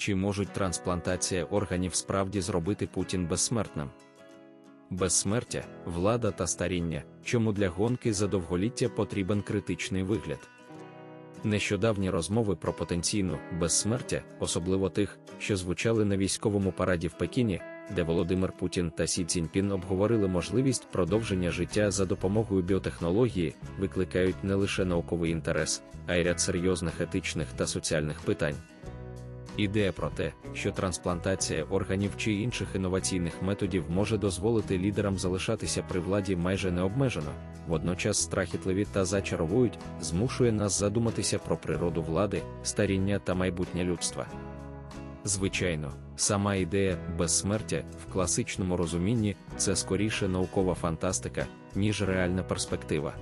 чи можуть трансплантація органів справді зробити Путін безсмертним? Безсмертя, влада та старіння, чому для гонки за довголіття потрібен критичний вигляд. Нещодавні розмови про потенційну безсмертя, особливо тих, що звучали на військовому параді в Пекіні, де Володимир Путін та Сі Ціньпін обговорили можливість продовження життя за допомогою біотехнології, викликають не лише науковий інтерес, а й ряд серйозних етичних та соціальних питань. Ідея про те, що трансплантація органів чи інших інноваційних методів може дозволити лідерам залишатися при владі майже необмежено, водночас страхітливі та зачаровують, змушує нас задуматися про природу влади, старіння та майбутнє людства. Звичайно, сама ідея безсмертя в класичному розумінні це скоріше наукова фантастика, ніж реальна перспектива.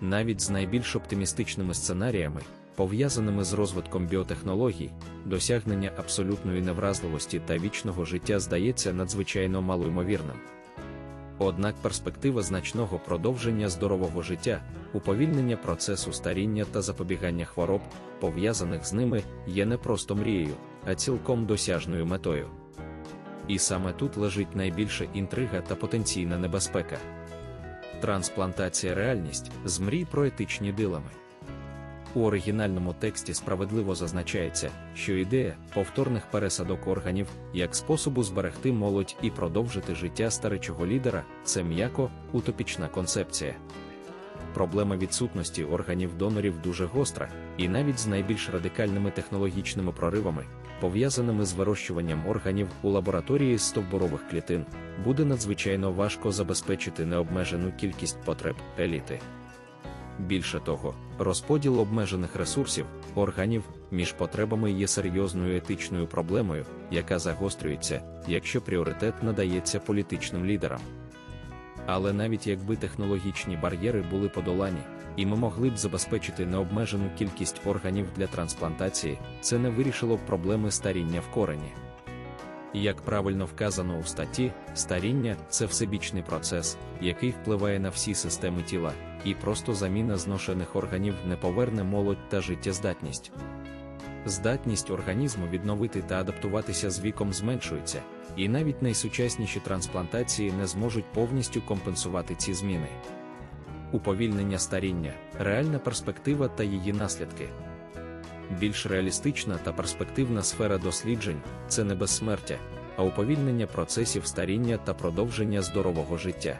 Навіть з найбільш оптимістичними сценаріями, пов'язаними з розвитком біотехнологій, досягнення абсолютної невразливості та вічного життя здається надзвичайно малоймовірним. Однак перспектива значного продовження здорового життя, уповільнення процесу старіння та запобігання хвороб, пов'язаних з ними, є не просто мрією, а цілком досяжною метою. І саме тут лежить найбільша інтрига та потенційна небезпека. Трансплантація реальність з мрій про етичні дилеми. У оригінальному тексті справедливо зазначається, що ідея повторних пересадок органів як способу зберегти молодь і продовжити життя старечого лідера це м'яко утопічна концепція. Проблема відсутності органів донорів дуже гостра, і навіть з найбільш радикальними технологічними проривами, пов'язаними з вирощуванням органів у лабораторії з стовбурових клітин, буде надзвичайно важко забезпечити необмежену кількість потреб еліти. Більше того, розподіл обмежених ресурсів, органів між потребами є серйозною етичною проблемою, яка загострюється, якщо пріоритет надається політичним лідерам. Але навіть якби технологічні бар'єри були подолані, і ми могли б забезпечити необмежену кількість органів для трансплантації, це не вирішило б проблеми старіння в корені. Як правильно вказано у статті, старіння це всебічний процес, який впливає на всі системи тіла, і просто заміна зношених органів не поверне молодь та життєздатність. Здатність організму відновити та адаптуватися з віком зменшується, і навіть найсучасніші трансплантації не зможуть повністю компенсувати ці зміни. Уповільнення старіння, реальна перспектива та її наслідки. Більш реалістична та перспективна сфера досліджень це не безсмертя, а уповільнення процесів старіння та продовження здорового життя.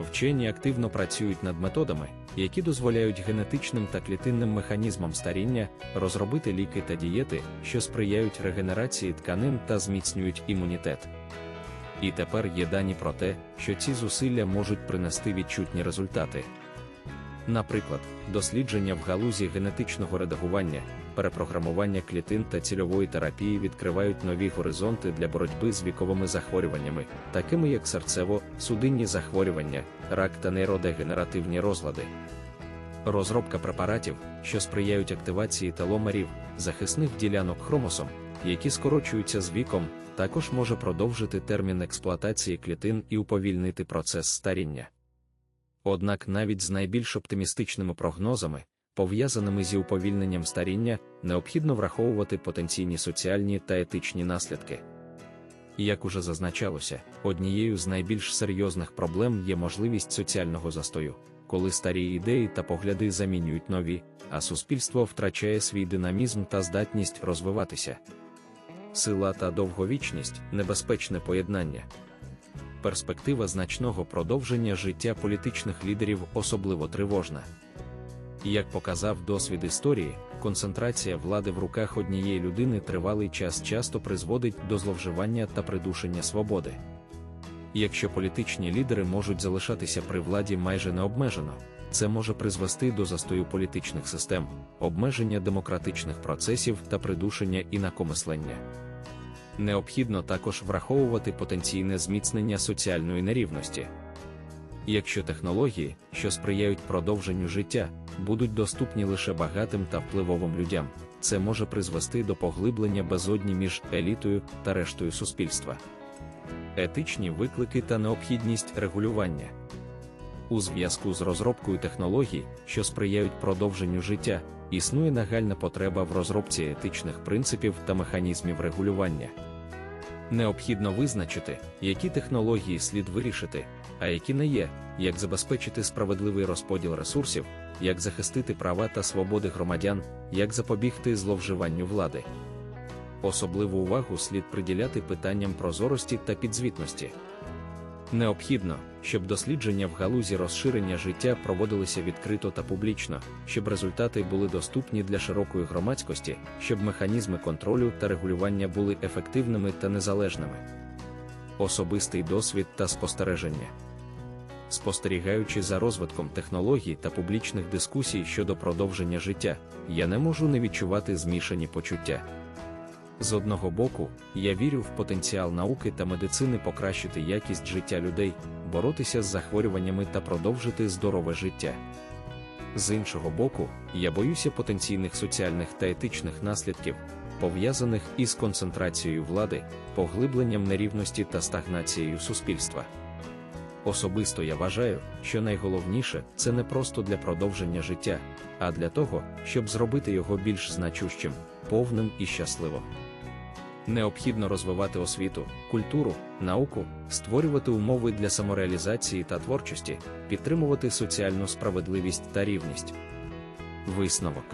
Вчені активно працюють над методами, які дозволяють генетичним та клітинним механізмам старіння розробити ліки та дієти, що сприяють регенерації тканин та зміцнюють імунітет. І тепер є дані про те, що ці зусилля можуть принести відчутні результати. Наприклад, дослідження в галузі генетичного редагування, перепрограмування клітин та цільової терапії відкривають нові горизонти для боротьби з віковими захворюваннями, такими як серцево-судинні захворювання, рак та нейродегенеративні розлади. Розробка препаратів, що сприяють активації теломерів, захисних ділянок хромосом, які скорочуються з віком, також може продовжити термін експлуатації клітин і уповільнити процес старіння. Однак навіть з найбільш оптимістичними прогнозами, пов'язаними зі уповільненням старіння, необхідно враховувати потенційні соціальні та етичні наслідки. Як уже зазначалося, однією з найбільш серйозних проблем є можливість соціального застою, коли старі ідеї та погляди замінюють нові, а суспільство втрачає свій динамізм та здатність розвиватися. Сила та довговічність небезпечне поєднання перспектива значного продовження життя політичних лідерів особливо тривожна. Як показав досвід історії, концентрація влади в руках однієї людини тривалий час часто призводить до зловживання та придушення свободи. Якщо політичні лідери можуть залишатися при владі майже необмежено, це може призвести до застою політичних систем, обмеження демократичних процесів та придушення інакомислення необхідно також враховувати потенційне зміцнення соціальної нерівності. Якщо технології, що сприяють продовженню життя, будуть доступні лише багатим та впливовим людям, це може призвести до поглиблення безодні між елітою та рештою суспільства. Етичні виклики та необхідність регулювання. У зв'язку з розробкою технологій, що сприяють продовженню життя, існує нагальна потреба в розробці етичних принципів та механізмів регулювання. Необхідно визначити, які технології слід вирішити, а які не є, як забезпечити справедливий розподіл ресурсів, як захистити права та свободи громадян, як запобігти зловживанню влади. Особливу увагу слід приділяти питанням прозорості та підзвітності. Необхідно, щоб дослідження в галузі розширення життя проводилися відкрито та публічно, щоб результати були доступні для широкої громадськості, щоб механізми контролю та регулювання були ефективними та незалежними. Особистий досвід та спостереження. Спостерігаючи за розвитком технологій та публічних дискусій щодо продовження життя, я не можу не відчувати змішані почуття. З одного боку, я вірю в потенціал науки та медицини покращити якість життя людей, боротися з захворюваннями та продовжити здорове життя. З іншого боку, я боюся потенційних соціальних та етичних наслідків, пов'язаних із концентрацією влади, поглибленням нерівності та стагнацією суспільства. Особисто я вважаю, що найголовніше це не просто для продовження життя, а для того, щоб зробити його більш значущим, повним і щасливим. Необхідно розвивати освіту, культуру, науку, створювати умови для самореалізації та творчості, підтримувати соціальну справедливість та рівність. Висновок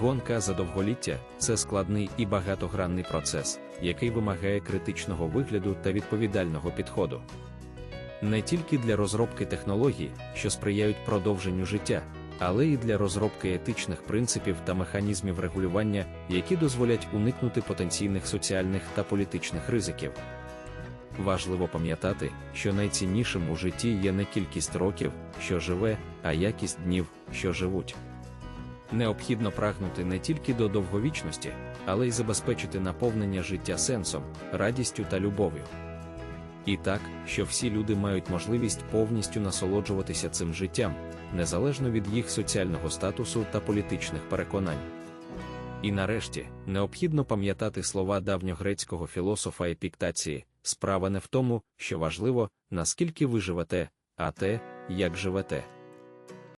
гонка за довголіття це складний і багатогранний процес, який вимагає критичного вигляду та відповідального підходу. Не тільки для розробки технологій, що сприяють продовженню життя, але й для розробки етичних принципів та механізмів регулювання, які дозволять уникнути потенційних соціальних та політичних ризиків. Важливо пам'ятати, що найціннішим у житті є не кількість років, що живе, а якість днів, що живуть. Необхідно прагнути не тільки до довговічності, але й забезпечити наповнення життя сенсом, радістю та любов'ю. І так, що всі люди мають можливість повністю насолоджуватися цим життям, незалежно від їх соціального статусу та політичних переконань. І нарешті необхідно пам'ятати слова давньогрецького філософа епіктації справа не в тому, що важливо, наскільки ви живете, а те, як живете.